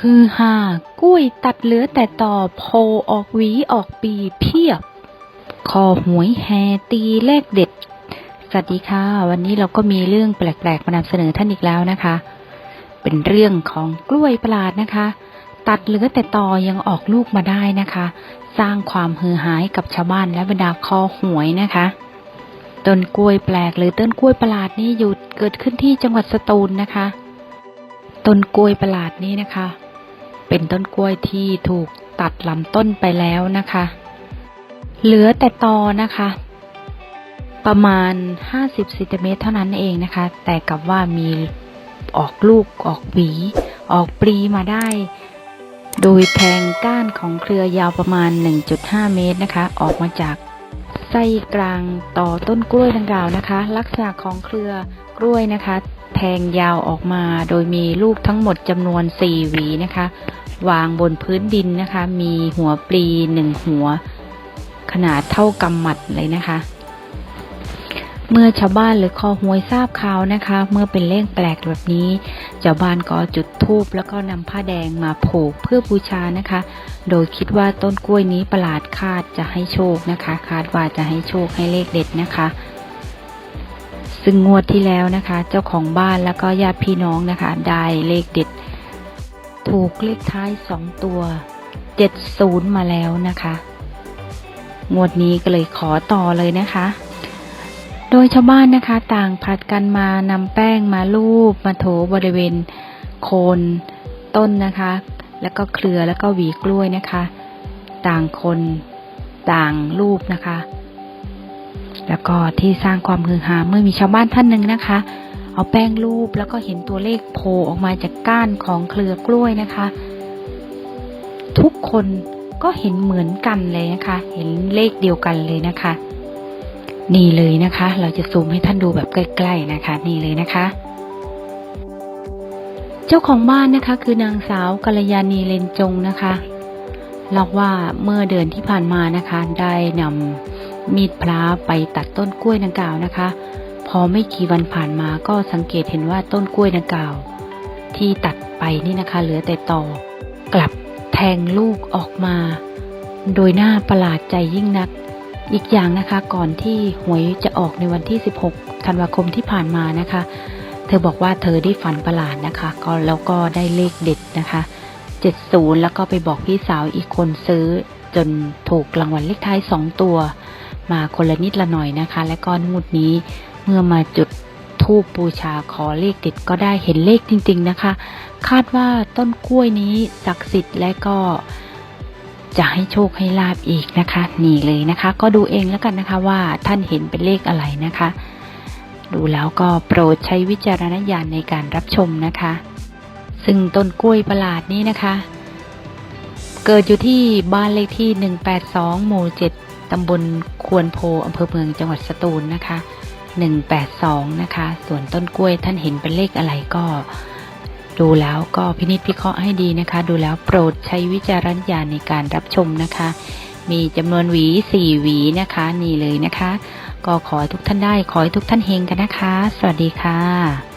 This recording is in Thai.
ฮือฮากล้วยตัดเหลือแต่ต่อโพออกหวีออกปีเพียบ คอหวยแฮตีเลขเด็ด สวัสดีค่ะ วันนี้เราก็มีเรื่องแปลกๆมานำเสนอท่านอีกแล้วนะคะ เป็นเรื่องของกล้วยประหลาดนะคะ ตัดเหลือแต่ตอยังออกลูกมาได้นะคะ สร้างความฮือหายกับชาวบ้านและบรรดาคอหวยนะคะต้นกล้วยแปลกหรือต้นกล้วยประหลาดนี้อยู่เกิดขึ้นที่จังหวัดสตูลนะคะ ต้นกล้วยประหลาดนี้นะคะ เป็นต้นกล้วยที่ถูกตัดลำต้นไปแล้วนะคะ เหลือแต่ตอนะคะ ประมาณ 50ซนติเมตรเท่านั้นเองนะคะ แต่กับว่ามีออกลูกออกหวี ออกปลีมาได้ โดยแทงก้านของเครือยาวประมาณ 1.5 เมตรนะคะ ออกมาจากไส้กลางต่อต้นกล้วยดังกล่าวนะคะ ลักษณะของเครือกล้วยนะคะ แทงยาวออกมา โดยมีลูกทั้งหมดจำนวน4หวีนะคะ วางบนพื้นดินนะคะ มีหัวปลีหนึ่งหัว ขนาดเท่ากำหมัดเลยนะคะ เมื่อชาวบ้านหรือคอหวยทราบข่าวนะคะ เมื่อเป็นเลขแปลกแบบนี้ชาวบ้านก็จุดธูปแล้วก็นำผ้าแดงมาผูกเพื่อบูชานะคะ โดยคิดว่าต้นกล้วยนี้ประหลาดคาดจะให้โชคนะคะ คาดว่าจะให้โชคให้เลขเด็ดนะคะ ซึ่งงวดที่แล้วนะคะ เจ้าของบ้านแล้วก็ญาติพี่น้องนะคะ ได้เลขเด็ด ถูกเลขท้ายสองตัวเจ็ดศูนย์มาแล้วนะคะ งวดนี้ก็เลยขอต่อเลยนะคะ โดยชาวบ้านนะคะ ต่างผลัดกันมานำแป้งมาลูบมาโถบริเวณโคนต้นนะคะ แล้วก็เครือแล้วก็หวีกล้วยนะคะ ต่างคนต่างรูปนะคะ แล้วก็ที่สร้างความฮือฮาเมื่อมีชาวบ้านท่านหนึ่งนะคะ เอาแป้งรูปแล้วก็เห็นตัวเลขโผล่ออกมาจากก้านของเครือกล้วยนะคะ ทุกคนก็เห็นเหมือนกันเลยนะคะ เห็นเลขเดียวกันเลยนะคะ นี่เลยนะคะ เราจะซูมให้ท่านดูแบบใกล้ๆนะคะ นี่เลยนะคะ เจ้าของบ้านนะคะคือนางสาวกัลยาณีเลนจงนะคะเล่าว่าเมื่อเดือนที่ผ่านมานะคะ ได้นำ มีดพระไปตัดต้นกล้วยดังกล่าวนะคะ พอไม่กี่วันผ่านมาก็สังเกตเห็นว่าต้นกล้วยดังกล่าว ที่ตัดไปนี่นะคะ เหลือแต่ตอกลับแทงลูกออกมา โดยหน้าประหลาดใจยิ่งนัก อีกอย่างนะคะก่อนที่หวยจะออกในวันที่ 16 ธันวาคมที่ผ่านมานะคะ เธอบอกว่าเธอได้ฝันประหลาดนะคะ ก็แล้วก็ได้เลขเด็ดนะคะ 70 แล้วก็ไปบอกพี่สาวอีกคนซื้อจนถูกรางวัลเลขท้าย 2 ตัว มาคนละนิดละหน่อยนะคะ และก็งวดนี้เมื่อมาจุดทูปบูชาขอเลขเด็ดก็ได้เห็นเลขจริง ๆนะคะ คาดว่าต้นกล้วยนี้ศักดิ์สิทธิ์และก็จะให้โชคให้ลาบอีกนะคะนี่เลยนะคะ ก็ดูเองแล้วกันนะคะว่าท่านเห็นเป็นเลขอะไรนะคะ ดูแล้วก็โปรดใช้วิจารณญาณในการรับชมนะคะ ซึ่งต้นกล้วยประหลาดนี้นะคะ เกิดอยู่ที่บ้านเลขที่ 182 หมู่ 7 ตำบลควนโพอำเภอเมืองจังหวัดสตูลนะคะ 182 นะคะ ส่วนต้นกล้วยท่านเห็นเป็นเลขอะไรก็ ดูแล้วก็พินิจพิเคราะห์ให้ดีนะคะ ดูแล้วโปรดใช้วิจารณญาณในการรับชมนะคะ มีจำนวนหวีสี่หวีนะคะ นี่เลยนะคะ ก็ขอให้ทุกท่านได้ขอให้ทุกท่านเฮงกันนะคะ สวัสดีค่ะ